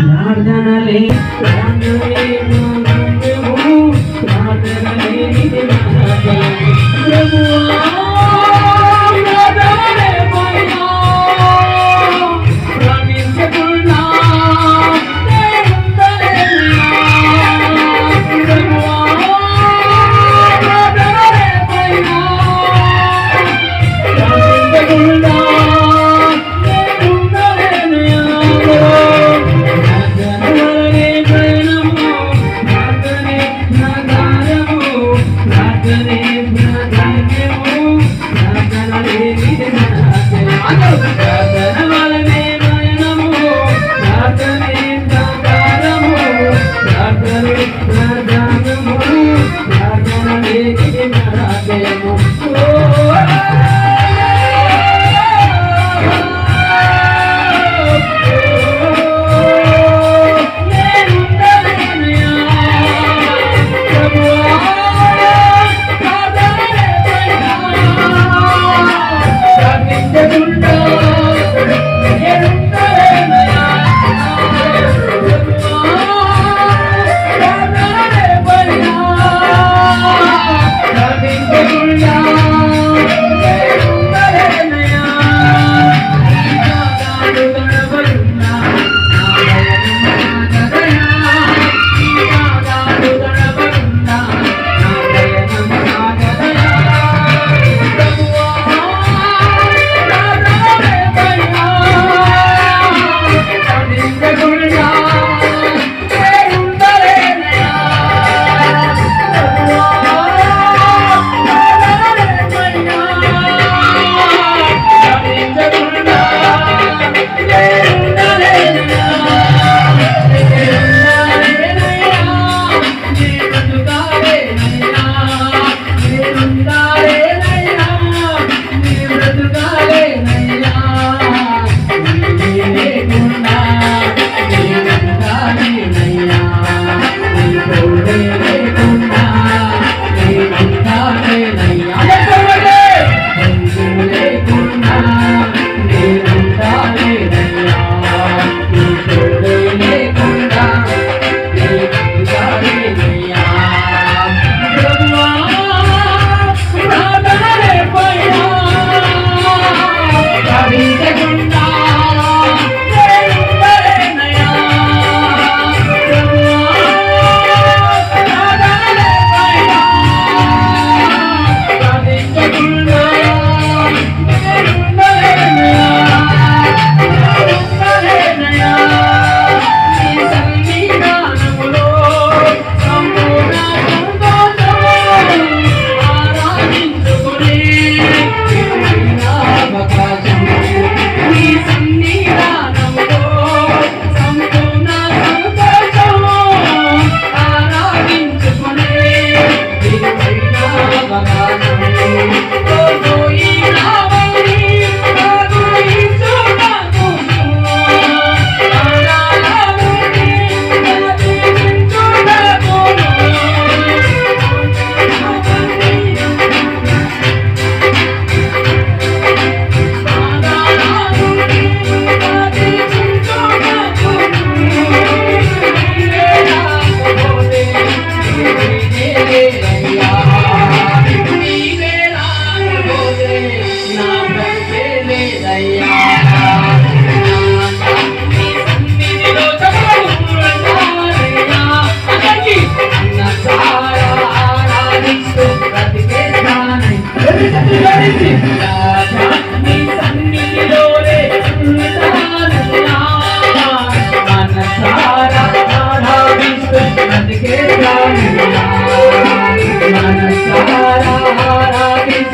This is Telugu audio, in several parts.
ప్రార్థనలే ప్రార్థనలే ప్రార్థనము, ప్రార్థనలే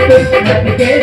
ఆరాధిస్తూ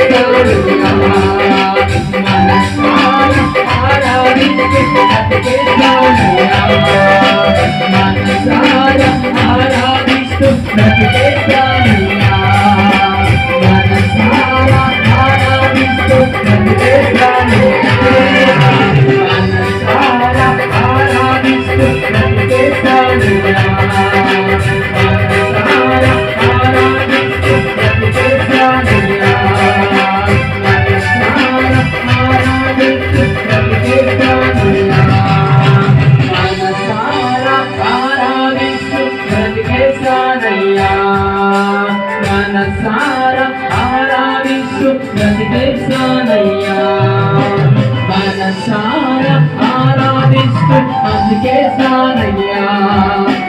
బ్రతికేస్తానయ్యా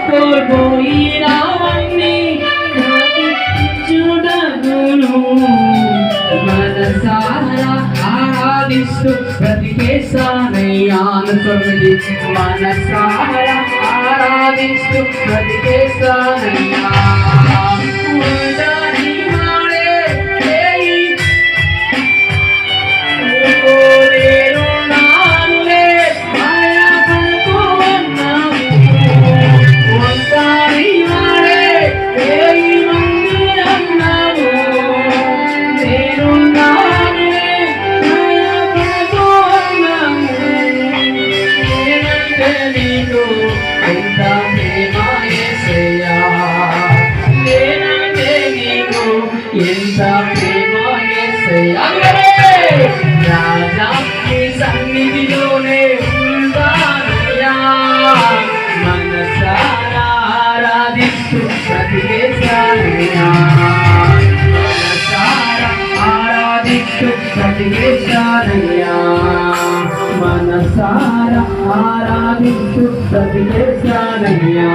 కోల్పోయినావన్నీ చూడగును మనసారా ఆరాధిస్తూ బ్రతికేస్తానయ్యా అనుకున్నది. మనసారా ఆరాధిస్తూ బ్రతికేస్తానయ్యా ఉండని ఆరాధిస్తూ బ్రతికేస్తానయ్యా. మనసారా ఆరాధిస్తూ బ్రతికేస్తానయ్యా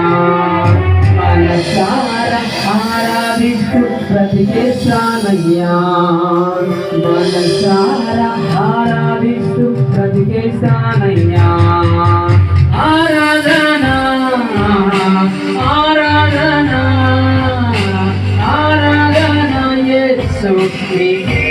మనసారా ఆరాధిస్తూ బ్రతికేస్తానయ్యా మనసారా ఆరాధిస్తూ బ్రతికేస్తానయ్యా ఆరాధన ఆరాధన ఆరాధన యేసు నీకే